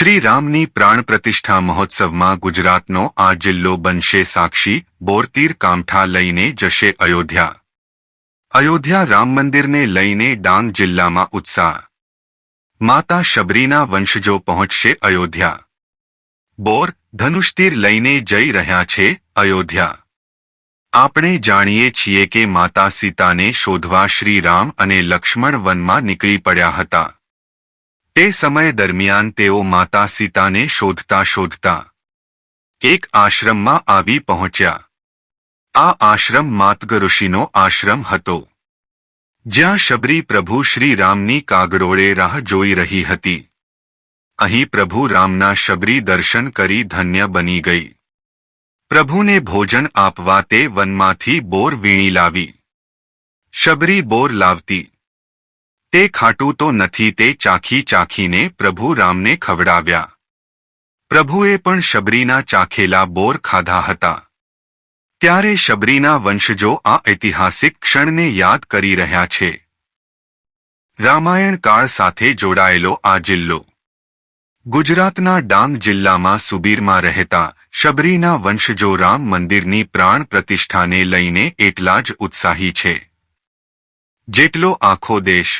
શ્રી રામની પ્રાણ પ્રતિષ્ઠા મહોત્સવમાં ગુજરાતનો આ જિલ્લો બનશે સાક્ષી, બોરતીર કામઠા લઈને જશે અયોધ્યા. અયોધ્યા રામ મંદિરને લઈને ડાંગ જિલ્લામાં ઉત્સાહ. માતા શબરીના વંશજો પહોંચશે અયોધ્યા. બોર ધનુષતીર લઈને જઈ રહ્યા છે અયોધ્યા. આપણે જાણીએ છીએ કે માતા સીતાને શોધવા શ્રી રામ અને લક્ષ્મણ વનમાં નીકળી પડ્યા હતા. તે સમય દરમિયાન તેઓ માતા સીતાને શોધતા શોધતા એક આશ્રમમાં આવી પહોંચ્યા. આ આશ્રમ માતગ ઋષિનો આશ્રમ હતો. જ્યાં શબરી પ્રભુ શ્રી રામની કાગડોળે રાહ જોઈ રહી હતી. અહીં પ્રભુ રામના શબરી દર્શન કરી ધન્ય બની ગઈ. પ્રભુને ભોજન આપવા તે વનમાંથી બોર વીણી લાવી. શબરી બોર લાવતી તે ખાટું તો નથી તે ચાખી ચાખીને પ્રભુ રામને ખવડાવ્યા. પ્રભુએ પણ શબરીના ચાખેલા બોર ખાધા હતા. ત્યારે શબરીના વંશજો આ ઐતિહાસિક ક્ષણને યાદ કરી રહ્યા છે. રામાયણ કાળ સાથે જોડાયેલો આ જિલ્લો. ગુજરાતના ડાંગ જિલ્લામાં સુબીરમાં રહેતા શબરીના વંશજો રામ મંદિરની પ્રાણ પ્રતિષ્ઠાને લઈને એટલા જ ઉત્સાહી છે. જેટલો આખો દેશ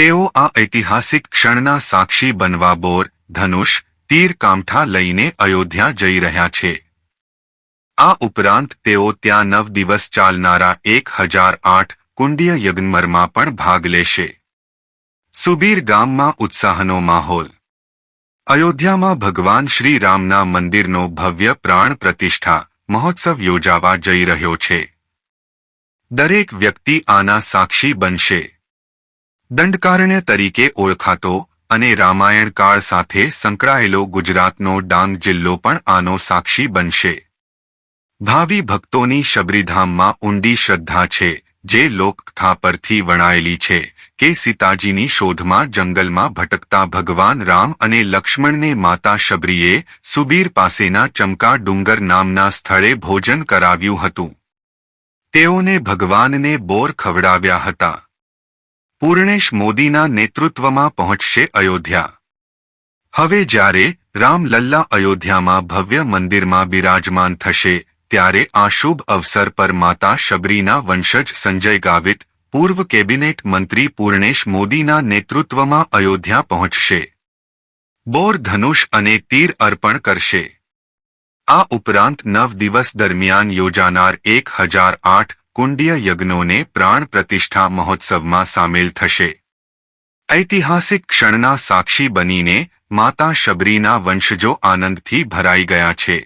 તેઓ આ ઐતિહાસિક ક્ષણના સાક્ષી બનવા બોર, ધનુષ, તીર કામઠા લઈને અયોધ્યા જઈ રહ્યા છે. આ ઉપરાંત તેઓ ત્યાં નવ દિવસ ચાલનારા એક હજાર આઠ કુંડીય યજ્ઞમરમાં પણ ભાગ લેશે. સુબીર ગામમાં ઉત્સાહનો માહોલ. અયોધ્યામાં ભગવાન શ્રી રામના મંદિરનો ભવ્ય પ્રાણ પ્રતિષ્ઠા, મહોત્સવ યોજાવા જઈ રહ્યો છે. દરેક વ્યક્તિ આના સાક્ષી બનશે. દંડકારણ્ય તરીકે ઓળખાતો અને રામાયણ કાળ સાથે સંકળાયેલો ગુજરાતનો ડાંગ જિલ્લો પણ આનો સાક્ષી બનશે. ભાવિ ભક્તોની શબરીધામમાં ઊંડી શ્રદ્ધા છે, જે લોકકથા પરથી વણાયેલી છે કે સીતાજીની શોધમાં જંગલમાં ભટકતા ભગવાન રામ અને લક્ષ્મણને માતા શબરીએ સુબીર પાસેના ચમકા ડુંગર નામના સ્થળે ભોજન કરાવ્યું હતું. તેઓને ભગવાનને બોર ખવડાવ્યા હતા. પૂર્ણેશ મોદીના નેતૃત્વમાં પહોંચશે અયોધ્યા. હવે જ્યારે રામલલ્લા અયોધ્યામાં ભવ્ય મંદિરમાં બિરાજમાન થશે, ત્યારે આ શુભ અવસર પર માતા શબરીના વંશજ સંજય ગાવિત, પૂર્વ કેબિનેટ મંત્રી પૂર્ણેશ મોદીના નેતૃત્વમાં અયોધ્યા પહોંચશે. બોર ધનુષ અને તીર અર્પણ કરશે. આ ઉપરાંત નવ દિવસ દરમિયાન યોજાનાર એક હજાર આઠ કુંડીય યજ્ઞોને પ્રાણ પ્રતિષ્ઠા મહોત્સવમાં સામેલ થશે. ઐતિહાસિક ક્ષણના સાક્ષી બનીને માતા શબરીના વંશજો આનંદથી ભરાઈ ગયા છે.